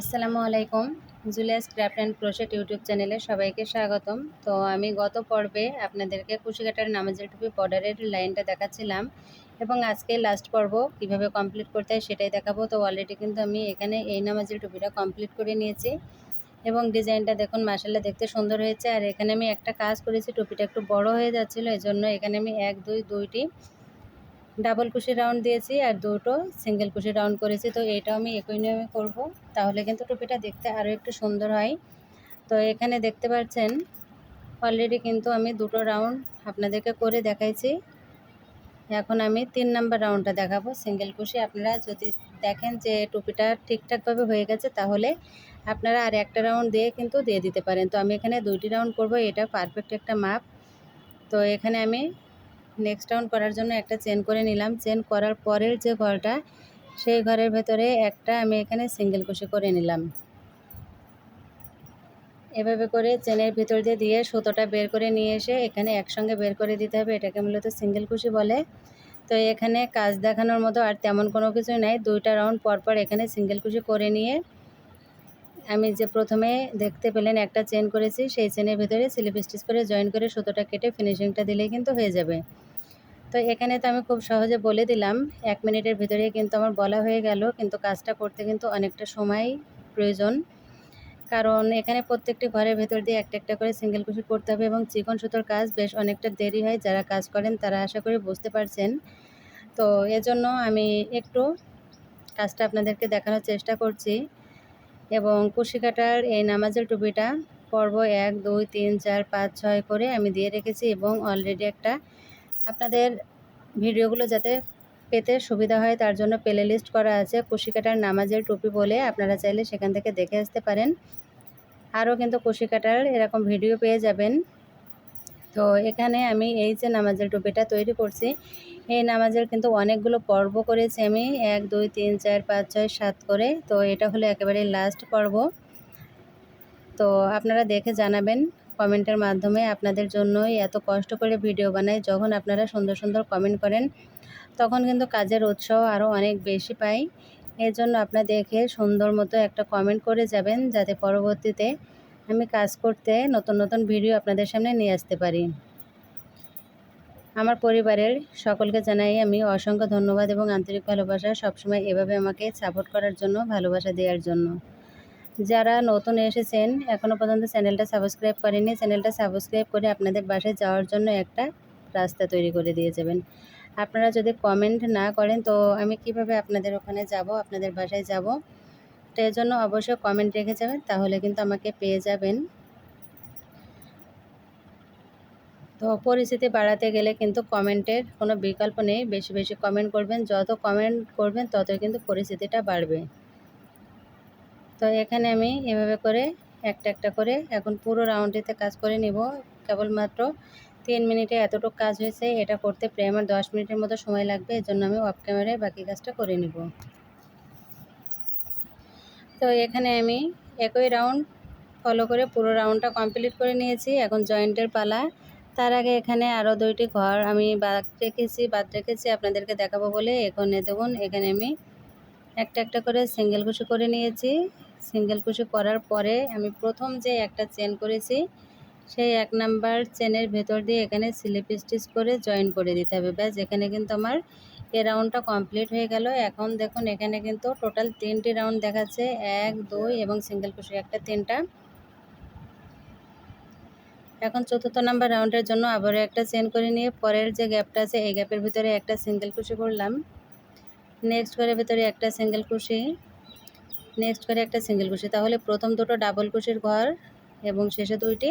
আসসালামু আলাইকুম। Julius craft and crochet YouTube চ্যানেলে সবাইকে স্বাগতম। তো আমি গত পর্বে আপনাদেরকে কুশিকাটার নামাজের টুপি বর্ডারের লাইনটা দেখাচ্ছিলাম এবং আজকে লাস্ট পর্ব, কীভাবে কমপ্লিট করতে হয় সেটাই দেখাবো। তো অলরেডি কিন্তু আমি এখানে এই নামাজের টুপিটা কমপ্লিট করে নিয়েছি। এবং ডিজাইনটা দেখুন মাসাল্লা দেখতে সুন্দর হয়েছে। আর এখানে আমি একটা কাজ করেছি, টুপিটা একটু বড় হয়ে যাচ্ছিল এই জন্য এখানে আমি এক, দুই, দুইটি ডাবল কুশি রাউন্ড দিয়েছি আর দুটো সিঙ্গেল কুশি রাউন্ড করেছি, তো এইটাও আমি একই নিয়মে করব। তাহলে কিন্তু টুপিটা দেখতে আরও একটু সুন্দর হয়। তো এখানে দেখতে পাচ্ছেন অলরেডি কিন্তু আমি দুটো রাউন্ড আপনাদেরকে করে দেখাইছি। এখন আমি তিন নাম্বার রাউন্ডটা দেখাবো সিঙ্গেল কুশি। আপনারা যদি দেখেন যে টুপিটা ঠিকঠাকভাবে হয়ে গেছে, তাহলে আপনারা আর একটা রাউন্ড দিয়ে কিন্তু দিয়ে দিতে পারেন। তো আমি এখানে দুইটি রাউন্ড করব, এটা পারফেক্ট একটা মাপ। তো এখানে আমি নেক্সট রাউন্ড করার জন্য একটা চেন করে নিলাম। চেন করার পরের যে ঘরটা, সেই ঘরের ভেতরে একটা আমি এখানে সিঙ্গেল কুশি করে নিলাম। এভাবে করে চেনের ভিতর দিয়ে দিয়ে সুতোটা বের করে নিয়ে এসে এখানে একসঙ্গে বের করে দিতে হবে। এটাকে মূলত সিঙ্গেল কুশি বলে। তো এখানে কাজ দেখানোর মতো আর তেমন কোনো কিছু নাই। দুইটা রাউন্ড পরপর এখানে সিঙ্গেল কুশি করে নিয়ে আমি যে প্রথমে দেখতে পেলেন একটা চেন করেছি, সেই চেনের ভিতরে স্লিপ স্টিচ করে জয়েন করে সুতোটা কেটে ফিনিশিংটা দিলেই কিন্তু হয়ে যাবে। তো এখানে তো আমি খুব সহজে বলে দিলাম, এক মিনিটের ভিতরে কিন্তু আমার বলা হয়ে গেল, কিন্তু কাজটা করতে কিন্তু অনেকটা সময় প্রয়োজন। কারণ এখানে প্রত্যেকটি ঘরের ভেতর দিয়ে একটা একটা করে সিঙ্গেল কুশি করতে হবে এবং চিকন সুতোর কাজ বেশ অনেকটা দেরি হয়, যারা কাজ করেন তারা আশা করি বুঝতে পারছেন। তো এজন্য আমি একটু কাজটা আপনাদেরকে দেখানোর চেষ্টা করছি এবং কুশি কাটার এই নামাজের টুপিটা পর্ব এক, দুই, তিন, চার, পাঁচ, ছয় করে আমি দিয়ে রেখেছি এবং অলরেডি একটা আপনাদের ভিডিওগুলো যাতে পেতে সুবিধা হয়, তার জন্য প্লে লিস্ট করা আছে। কুশি কাটার নামাজের টুপি বলে আপনারা চাইলে সেখান থেকে দেখে আসতে পারেন। আরও কিন্তু কুশি কাটার এরকম ভিডিও পেয়ে যাবেন। তো এখানে আমি এই যে নামাজের টুপিটা তৈরি করছি, এই নামাজের কিন্তু অনেকগুলো পর্ব করেছি আমি। এক, দুই, তিন, চার, পাঁচ, ছয়, সাত করে। তো এটা হলো একেবারে লাস্ট পর্ব। তো আপনারা দেখে জানাবেন কমেন্টের মাধ্যমে আপনাদের জন্যই এত কষ্ট করে ভিডিও বানাই, যখন আপনারা সুন্দর সুন্দর কমেন্ট করেন, তখন কিন্তু কাজের উৎসাহ আরও অনেক বেশি পাই। এর জন্য আপনার দেখে সুন্দর মতো একটা কমেন্ট করে যাবেন, যাতে পরবর্তীতে আমি কাজ করতে নতুন নতুন ভিডিও আপনাদের সামনে নিয়ে আসতে পারি। আমার পরিবারের সকলকে জানাই আমি অসংখ্য ধন্যবাদ এবং আন্তরিক ভালোবাসা সবসময় এভাবে আমাকে সাপোর্ট করার জন্য, ভালোবাসা দেওয়ার জন্য। যারা নতুন এসেছেন এখনও পর্যন্ত চ্যানেলটা সাবস্ক্রাইব করেনি চ্যানেলটা সাবস্ক্রাইব করে আপনাদের বাসায় যাওয়ার জন্য একটা রাস্তা তৈরি করে দিয়ে যাবেন। আপনারা যদি কমেন্ট না করেন, তো আমি কীভাবে আপনাদের ওখানে যাব, আপনাদের বাসায় যাব? তো এর জন্য অবশ্যই কমেন্ট রেখে যাবেন, তাহলে কিন্তু আমাকে পেয়ে যাবেন। তো পরিস্থিতি বাড়াতে গেলে কিন্তু কমেন্টের কোনো বিকল্প নেই, বেশি বেশি কমেন্ট করবেন, যত কমেন্ট করবেন, ততই কিন্তু পরিস্থিতিটা বাড়বে। তো এখানে আমি এভাবে করে একটা একটা করে এখন পুরো রাউন্ডটিতে কাজ করে নিব। কেবলমাত্র তিন মিনিটে এতটুকু কাজ হয়েছে, এটা করতে প্রায় আমার দশ মিনিটের মতো সময় লাগবে, এর জন্য আমি অফ ক্যামেরায় বাকি কাজটা করে নিব। তো এখানে আমি একই রাউন্ড ফলো করে পুরো রাউন্ডটা কমপ্লিট করে নিয়েছি, এখন জয়েন্টের পালা। তার আগে এখানে আরও দুইটি ঘর আমি বাদ রেখেছি বাদ রেখেছি, আপনাদেরকে দেখাবো বলে। এখানে দেখুন, এখানে আমি একটা একটা করে সিঙ্গেল কুশি করে নিয়েছি। সিঙ্গেল কুশি করার পরে আমি প্রথম যে একটা চেন করেছি, সেই এক নাম্বার চেনের ভেতর দিয়ে এখানে স্লিপ স্টিচ করে জয়েন করে দিতে হবে। ব্যাস, এখানে কিন্তু আমার এ রাউন্ডটা কমপ্লিট হয়ে গেল। এখন দেখুন, এখানে কিন্তু টোটাল তিনটি রাউন্ড দেখাচ্ছে, এক, দুই এবং সিঙ্গেল কুশি একটা তিনটা। এখন চতুর্থ নাম্বার রাউন্ডের জন্য আবারও একটা চেন করে নিয়ে পরের যে গ্যাপটা আছে, এই গ্যাপের ভিতরে একটা সিঙ্গেল কুশি করলাম। নেক্সট করে ভিতরে একটা সিঙ্গেল কুশি নেক্সট করে একটা সিঙ্গেল কুশি তাহলে প্রথম দুটো ডাবল কুশির ঘর এবং শেষে দুইটি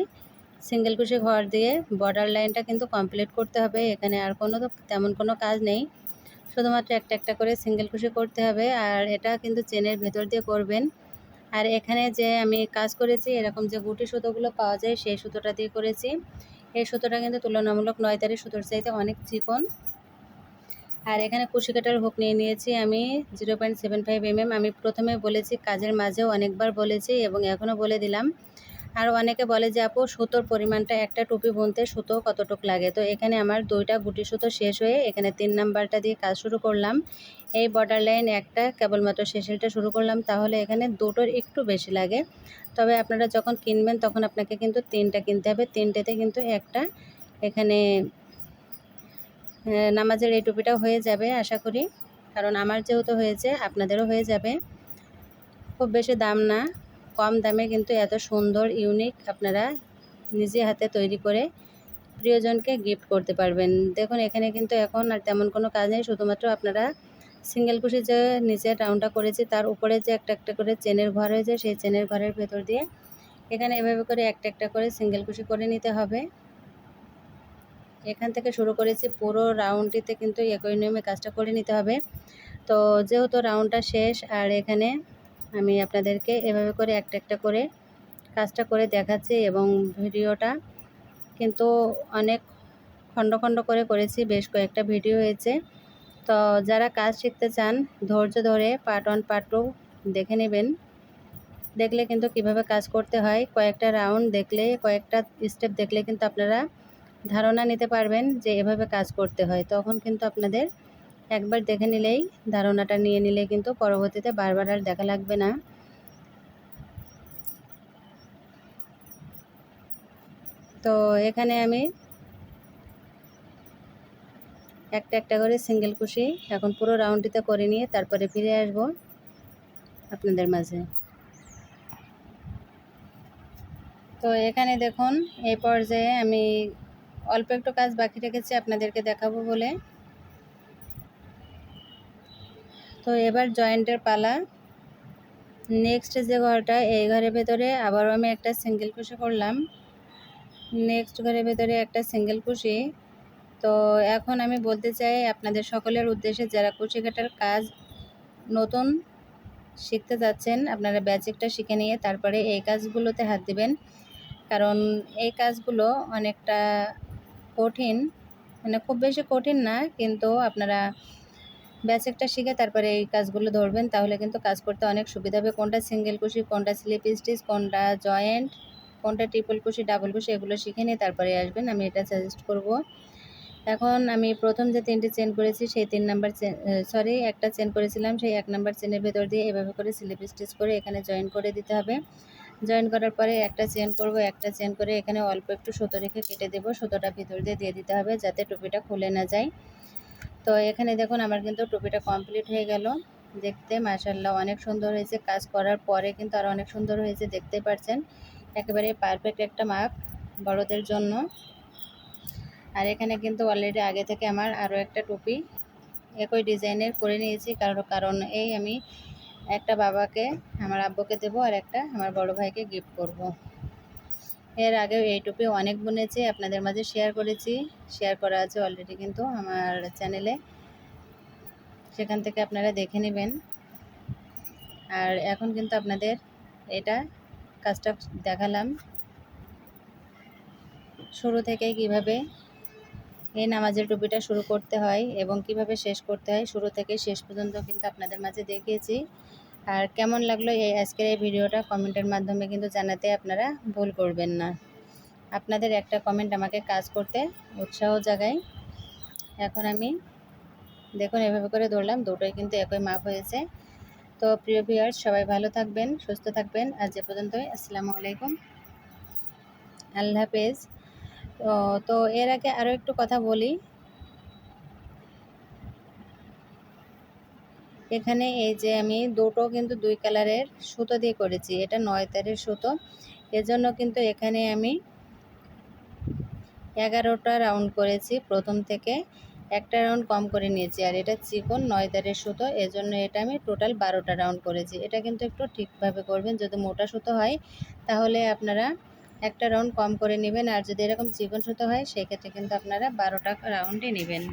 সিঙ্গেল কুশি ঘর দিয়ে বর্ডার লাইনটা কিন্তু কমপ্লিট করতে হবে। এখানে আর কোনো তেমন কোনো কাজ নেই। শুধুমাত্র একটা একটা করে সিঙ্গেল কুশি করতে হবে আর এটা কিন্তু চেনের ভেতর দিয়ে করবেন। আর এখানে যে আমি কাজ করেছি, এরকম যে গুটি সুতোগুলো পাওয়া যায়, সেই সুতোটা দিয়ে করেছি। এই সুতোটা কিন্তু তুলনামূলক নয় তারিখ সুতোর চাইতে অনেক চিকন। আর এখানে কুশি কাটার হুক নিয়ে নিয়েছি আমি zero point seven five MM আমি প্রথমে বলেছি কাজের মাঝেও অনেকবার বলেছি এবং এখনও বলে দিলাম। আর অনেকে বলে যে, আপু, সুতোর পরিমাণটা একটা টুপি বুনতে সুতো কতটুক লাগে? তো এখানে আমার দুইটা গুটি সুতো শেষ হয়ে এখানে তিন নাম্বারটা দিয়ে কাজ শুরু করলাম। এই বর্ডার লাইন একটা কেবলমাত্র শেষেলটা শুরু করলাম। তাহলে এখানে দুটোর একটু বেশি লাগে। তবে আপনারা যখন কিনবেন তখন আপনাকে কিন্তু তিনটা কিনতে হবে। তিনটেতে কিন্তু একটা এখানে নামাজের এই টুপিটা হয়ে যাবে, আশা করি। কারণ আমার যেহেতু হয়েছে, আপনাদেরও হয়ে যাবে। খুব বেশি দাম না, কম দামে কিন্তু এত সুন্দর, ইউনিক আপনারা নিজে হাতে তৈরি করে প্রিয়জনকে গিফট করতে পারবেন। দেখুন, এখানে কিন্তু এখন আর তেমন কোনো কাজ নেই, শুধুমাত্র আপনারা সিঙ্গেল কুশি যে নিচে রাউন্ডটা করেছি, তার উপরে যে একটা একটা করে চেনের ঘর হয়েছে, সেই চেনের ঘরের ভেতর দিয়ে এখানে এভাবে করে একটা একটা করে সিঙ্গেল কুশি করে নিতে হবে। এখান থেকে শুরু করেছি পুরো রাউন্ডটিতে কিন্তু একই নিয়মে কাজটা করে নিতে হবে। তো যেহেতু রাউন্ডটা শেষ, আর এখানে আমি আপনাদেরকে এভাবে করে একটা একটা করে কাজটা করে দেখাচ্ছি এবং ভিডিওটা কিন্তু অনেক খণ্ড খণ্ড করে করেছি, বেশ কয়েকটা ভিডিও হয়েছে। তো যারা কাজ শিখতে চান, ধৈর্য ধরে পার্ট ওয়ান পার্ট টু দেখে নেবেন। দেখলে কিন্তু কীভাবে কাজ করতে হয়, কয়েকটা রাউন্ড দেখলে, কয়েকটা স্টেপ দেখলে কিন্তু আপনারা ধারণা নিতে পারবেন যে এভাবে কাজ করতে হয়। তখন কিন্তু আপনাদের একবার দেখে নিলেই, ধারণাটা নিয়ে নিলে কিন্তু পরবর্তীতে বারবার আর দেখা লাগবে না। তো এখানে আমি একটা একটা করে সিঙ্গেল কুশি এখন পুরো রাউন্ডটিতে করে নিয়ে তারপরে ফিরে আসব আপনাদের মাঝে। তো এখানে দেখুন, এই পর্যায়ে আমি অল্প একটু কাজ বাকি রেখেছি, আপনাদেরকে দেখাবো বলে। তো এবার জয়েন্টের পালা। নেক্সট যে ঘরটা, এই ঘরের ভেতরে আবারও আমি একটা সিঙ্গেল কুশি করলাম। নেক্সট ঘরের ভেতরে একটা সিঙ্গেল কুশি তো এখন আমি বলতে চাই, আপনাদের সকলের উদ্দেশ্যে যারা কুশি কাটার কাজ নতুন শিখতে যাচ্ছেন, আপনারা বেসিকটা শিখে নিয়ে তারপরে এই কাজগুলোতে হাত দিবেন। কারণ এই কাজগুলো অনেকটা কঠিন মানে খুব বেশি কঠিন না, কিন্তু আপনারা বেসিকটা শিখে তারপরে এই কাজগুলো ধরবেন, তাহলে কিন্তু কাজ করতে অনেক সুবিধা হবে। কোনটা সিঙ্গেল কুশি কোনটা স্লিপ স্টিচ কোনটা জয়েন্ট কোনটা ট্রিপল কুশি ডাবল কুশি এগুলো শিখে নিয়ে তারপরে আসবেন, আমি এটা সাজেস্ট করব। এখন আমি প্রথম যে তিনটি চেন করেছি, সেই তিন নাম্বার চেন সরি একটা চেন করেছিলাম, সেই এক নাম্বার চেনের ভেতর দিয়ে এভাবে করে স্লিপ স্টিচ করে এখানে জয়েন করে দিতে হবে। জয়েন করার পরে একটা চেন করব, একটা চেন করে এখানে অল্প একটু সুতো রেখে কেটে দেবো। সুতোটা ভিতর দিয়ে দিয়ে দিতে হবে যাতে টুপিটা খুলে না যায়। তো এখানে দেখুন আমার কিন্তু টুপিটা কমপ্লিট হয়ে গেল। দেখতে মাশাল্লাহ অনেক সুন্দর হয়েছে। কাজ করার পরে কিন্তু আরও অনেক সুন্দর হয়েছে, দেখতে পাচ্ছেন একেবারে পারফেক্ট একটা মাপ বড়দের জন্য। আর এখানে কিন্তু অলরেডি আগে থেকে আমার আরও একটা টুপি একই ডিজাইনের করে নিয়েছি। কারণ কারণ এই আমি একটা বাবাকে, আমার আব্বুকে দেবো আর একটা আমার বড় ভাইকে গিফট করব। এর আগেও এই টুপি অনেক বুনেছি আপনাদের মাঝে শেয়ার করেছি। শেয়ার করা আছে অলরেডি কিন্তু আমার চ্যানেলে সেখান থেকে আপনারা দেখে নেবেন। আর এখন কিন্তু আপনাদের এটা কাজটা দেখালাম। শুরু থেকে কীভাবে এই নামাজের টুপিটা শুরু করতে হয় এবং কীভাবে শেষ করতে হয় শুরু থেকে শেষ পর্যন্ত কিন্তু আপনাদের মাঝে দেখিয়েছি। আর কেমন লাগল এই আজকের এই ভিডিওটা কমেন্টের মাধ্যমে কিন্তু জানাতে আপনারা ভুল করবেন না। আপনাদের একটা কমেন্ট আমাকে কাজ করতে উৎসাহ জাগায়। এখন আমি দেখুন এভাবে করে ধরলাম, দুটোই কিন্তু একই মাপ হয়েছে। তো প্রিয় ভিউয়ার্স সবাই ভালো থাকবেন, সুস্থ থাকবেন। আজ যে পর্যন্তই। আসসালামু আলাইকুম। আল্লাহ হাফেজ। তো এর আগে আরও একটু কথা বলি। এখানে এই যে আমি দুটো কিন্তু দুই কালারের সুতো দিয়ে করেছি, এটা নয় তারের সুতো। এজন্য কিন্তু এখানে আমি এগারোটা রাউন্ড করেছি প্রথম থেকে। একটা রাউন্ড কম করে নিয়েছি, আর এটা চিকন, নয় তারের সুতো। এজন্য এটা আমি টোটাল বারোটা রাউন্ড করেছি। এটা কিন্তু একটু ঠিকভাবে করবেন, যদি মোটা সুতো হয়, তাহলে আপনারা একটা রাউন্ড কম করে নেবেন, আর যদি এরকম চিকন সুতো হয়, সেক্ষেত্রে কিন্তু আপনারা বারোটা রাউন্ডই নেবেন।